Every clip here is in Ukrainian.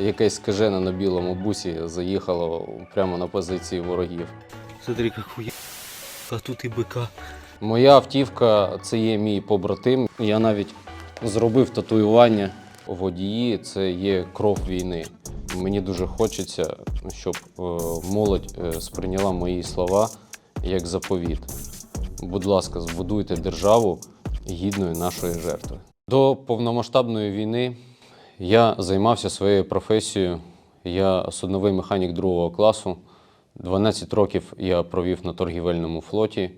якесь скажене на білому бусі заїхало прямо на позиції ворогів. Смотри, хуя. А тут и быка. Моя автівка це є мій побратим. Я навіть зробив татуювання водії. Це є кров війни. Мені дуже хочеться, щоб е, молодь е, сприйняла мої слова як заповіт. Будь ласка, збудуйте державу гідною нашої жертви. До повномасштабної війни я займався своєю професією. Я судновий механік другого класу. 12 років я провів на торгівельному флоті.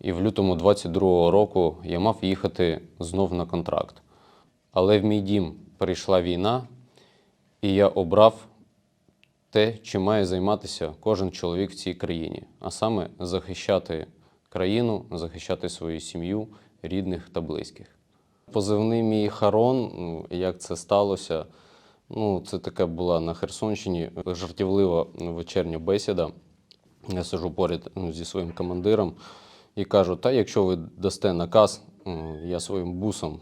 І в лютому 22-го року я мав їхати знов на контракт. Але в мій дім прийшла війна, і я обрав те, чим має займатися кожен чоловік в цій країні, а саме захищати країну, захищати свою сім'ю, рідних та близьких. Позивний мій Харон, ну, як це сталося, ну, це таке була на Херсонщині жартівлива вечірня бесіда. Я сижу поряд ну, зі своїм командиром і кажу: та якщо ви дасте наказ, я своїм бусом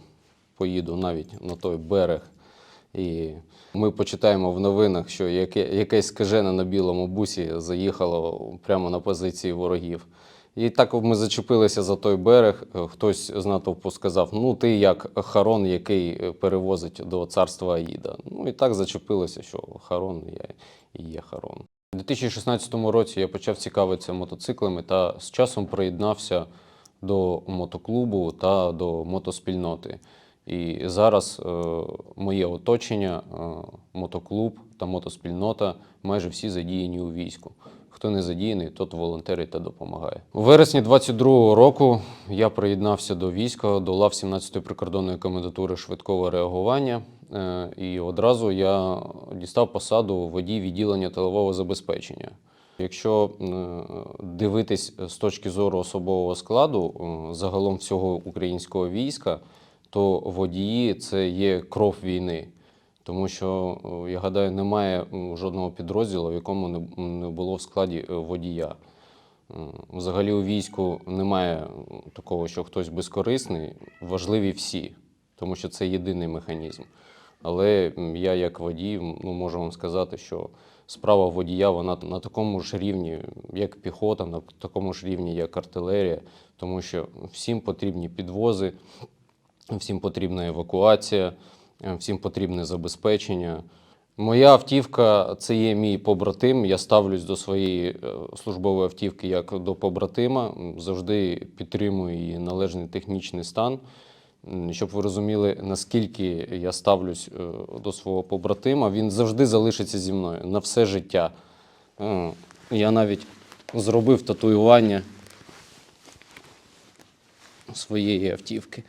поїду навіть на той берег. І ми почитаємо в новинах, що яке, якесь скажене на білому бусі заїхало прямо на позиції ворогів. І так ми зачепилися за той берег. Е, Хтось з натовпу сказав: ну ти як Харон, який е, перевозить до царства Аїда. Ну і так зачепилося, що Харон я і є Харон. У 2016 році я почав цікавитися мотоциклами та з часом приєднався до мотоклубу та до мотоспільноти. І зараз е, моє оточення, е, мотоклуб та мотоспільнота майже всі задіяні у війську. Хто не задіяний, тот волонтерить та допомагає. У вересні 22-го року я приєднався до війська, до лав 17-ї прикордонної комендатури швидкого реагування. Е, І одразу я дістав посаду водій відділення тилового забезпечення. Якщо е, дивитись з точки зору особового складу е, загалом всього українського війська, то водії це є кров війни. Тому що, я гадаю, немає жодного підрозділу, в якому не- було в складі е, водія. Е, Взагалі у війську немає такого, що хтось безкорисний, важливі всі, тому що це єдиний механізм. Але я, як водій, ну, можу вам сказати, що справа водія вона на такому ж рівні, як піхота, на такому ж рівні, як артилерія, тому що всім потрібні підвози, всім потрібна евакуація, всім потрібне забезпечення. Моя автівка це є мій побратим. Я ставлюсь до своєї е, службової автівки як до побратима. Завжди підтримую її належний технічний стан. Щоб ви розуміли, наскільки я ставлюсь е, до свого побратима, він завжди залишиться зі мною на все життя. Е, Я навіть зробив татуювання своєї автівки.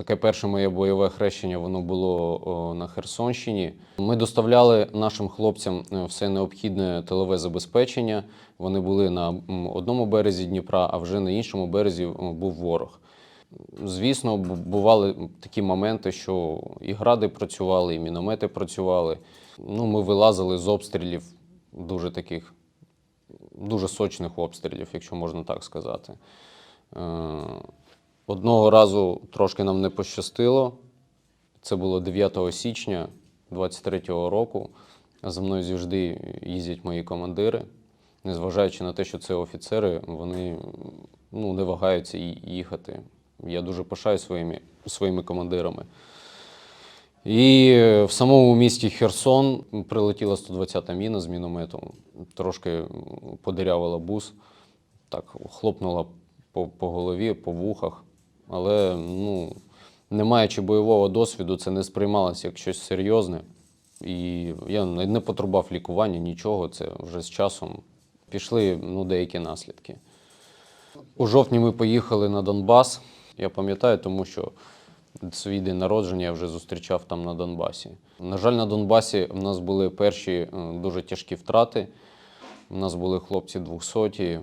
Таке перше моє бойове хрещення воно було на Херсонщині. Ми доставляли нашим хлопцям е, все необхідне тилове забезпечення. Вони були на одному березі Дніпра, а вже на іншому березі був ворог. Звісно, бували такі моменти, що і гради працювали, і міномети працювали. Ну, ми вилазили з обстрілів дуже таких, дуже сочних обстрілів, якщо можна так сказати. Одного разу трошки нам не пощастило. Це було 9 січня 23-го року. За мною завжди їздять мої командири. Незважаючи на те, що це офіцери, вони ну, не вагаються їхати. Я дуже пишаю своїми, своїми командирами. І в самому місті Херсон прилетіла 120-та міна з мінометом, трошки подирявила бус, так хлопнула по, по голові, по вухах. Але ну, не маючи бойового досвіду, це не сприймалося як щось серйозне. І я не потребував лікування, нічого. Це вже з часом пішли ну, деякі наслідки. У жовтні ми поїхали на Донбас. Я пам'ятаю, тому що свій день народження я вже зустрічав там на Донбасі. На жаль, на Донбасі в нас були перші е, дуже тяжкі втрати. У нас були хлопці 200. М,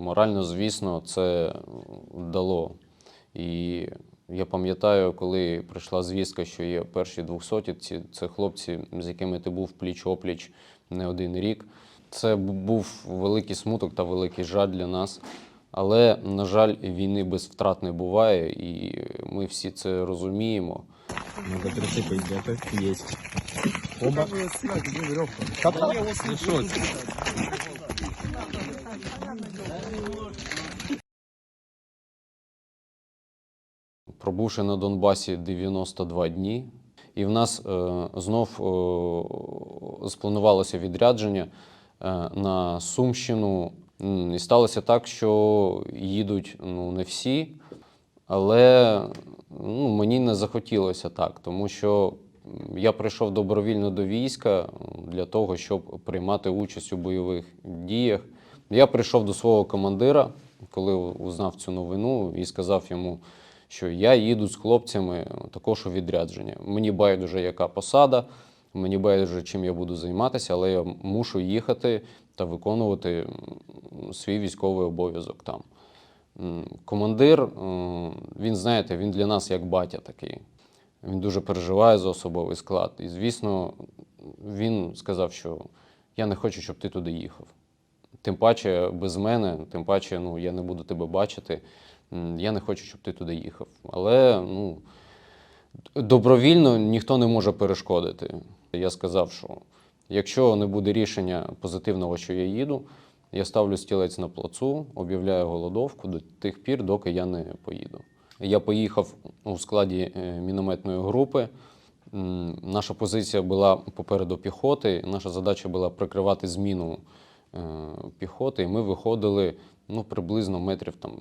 Морально, звісно, це дало. І я пам'ятаю, коли прийшла звістка, що є перші 200, ці це хлопці, з якими ти був пліч-опліч не один рік. Це був великий смуток та великий жаль для нас. Але, на жаль, війни без втрат не буває, і ми всі це розуміємо. Надо присыпать, да, как есть. Пробувши на Донбасі 92 дні, і в нас е, знов е, спланувалося відрядження е, на Сумщину. І сталося так, що їдуть ну, не всі, але ну, мені не захотілося так, тому що я прийшов добровільно до війська для того, щоб приймати участь у бойових діях. Я прийшов до свого командира, коли узнав цю новину, і сказав йому, що я їду з хлопцями також у відрядження. Мені байдуже, яка посада, мені байдуже, чим я буду займатися, але я мушу їхати та виконувати свій військовий обов'язок там. Командир, він, знаєте, він для нас як батя такий. Він дуже переживає за особовий склад. І, звісно, він сказав, що я не хочу, щоб ти туди їхав. Тим паче без мене, тим паче, ну, я не буду тебе бачити. Я не хочу, щоб ти туди їхав. Але ну, добровільно ніхто не може перешкодити. Я сказав, що якщо не буде рішення позитивного, що я їду, я ставлю стілець на плацу, об'являю голодовку до тих пір, доки я не поїду. Я поїхав у складі е, мінометної групи. Наша позиція була попереду піхоти. Наша задача була прикривати зміну е, піхоти. І ми виходили ну, приблизно метрів там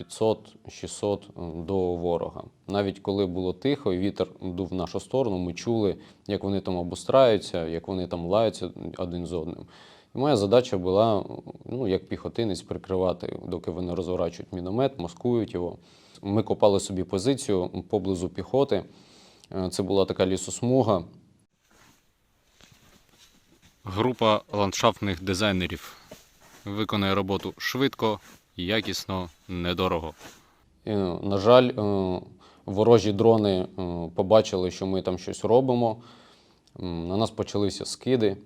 500-600 до ворога. Навіть коли було тихо і вітер дув в нашу сторону, ми чули, як вони там обустраються, як вони там лаються один з одним. І моя задача була, ну, як піхотинець, прикривати, доки вони розворачують міномет, маскують його. Ми копали собі позицію поблизу піхоти. Е, Це була така лісосмуга. Група ландшафтних дизайнерів виконує роботу швидко, якісно, недорого. На жаль, е, ворожі дрони е, побачили, що ми там щось робимо. На нас почалися скиди.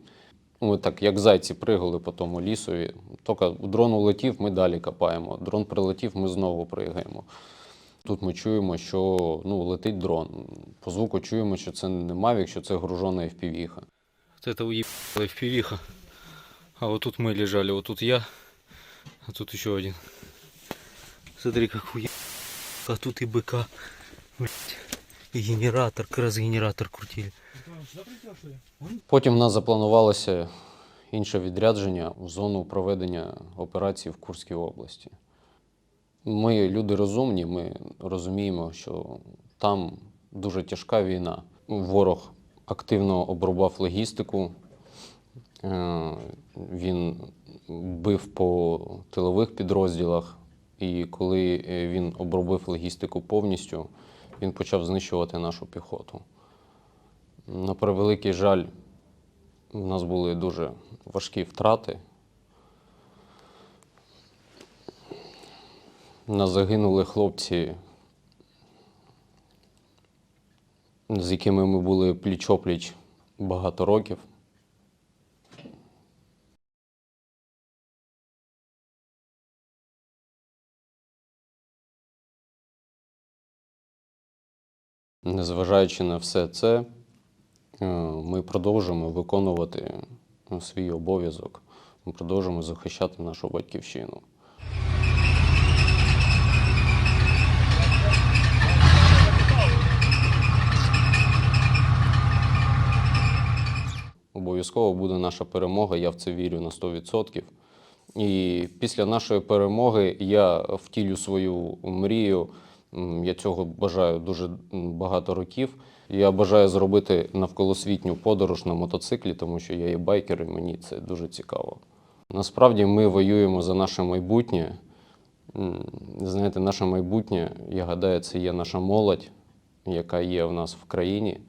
Ми так, як зайці, пригали по тому лісові. Тільки дрон улетів, ми далі копаємо. Дрон прилетів, ми знову пригаємо. Тут ми чуємо, що ну, летить дрон. По звуку чуємо, що це не Mavic, що це гружона FPV. Вот это уебала впивиха. А вот тут мы лежали, вот тут я, а тут еще один. Смотри, как уеб... А тут и быка. Блядь. И генератор, как раз генератор крутили. Потім в нас запланувалося інше відрядження в зону проведення операції в Курській області. Ми люди розумні, ми розуміємо, що там дуже тяжка війна. Ворог активно обрубав логістику, він бив по тилових підрозділах, і коли е, він обробив логістику повністю, він почав знищувати нашу піхоту. На превеликий жаль, у нас були дуже важкі втрати. Нас загинули хлопці, з якими ми були пліч-опліч багато років. Незважаючи на все це, е, ми продовжуємо виконувати е, свій обов'язок. Ми продовжуємо захищати нашу батьківщину. Обов'язково буде наша перемога, я в це вірю на 100%. І після нашої перемоги я втілю свою мрію. Я цього бажаю дуже багато років. Я бажаю зробити навколосвітню подорож на мотоциклі, тому що я є байкер і мені це дуже цікаво. Насправді ми воюємо за наше майбутнє. Знаєте, наше майбутнє, я гадаю, це є наша молодь, яка є в нас в країні.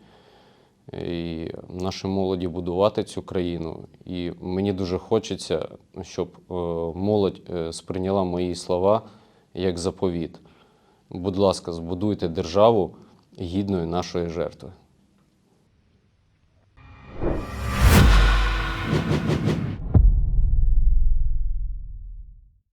І нашій молоді будувати цю країну. І мені дуже хочеться, щоб е, молодь е, сприйняла мої слова як заповіт. Будь ласка, збудуйте державу гідною нашої жертви.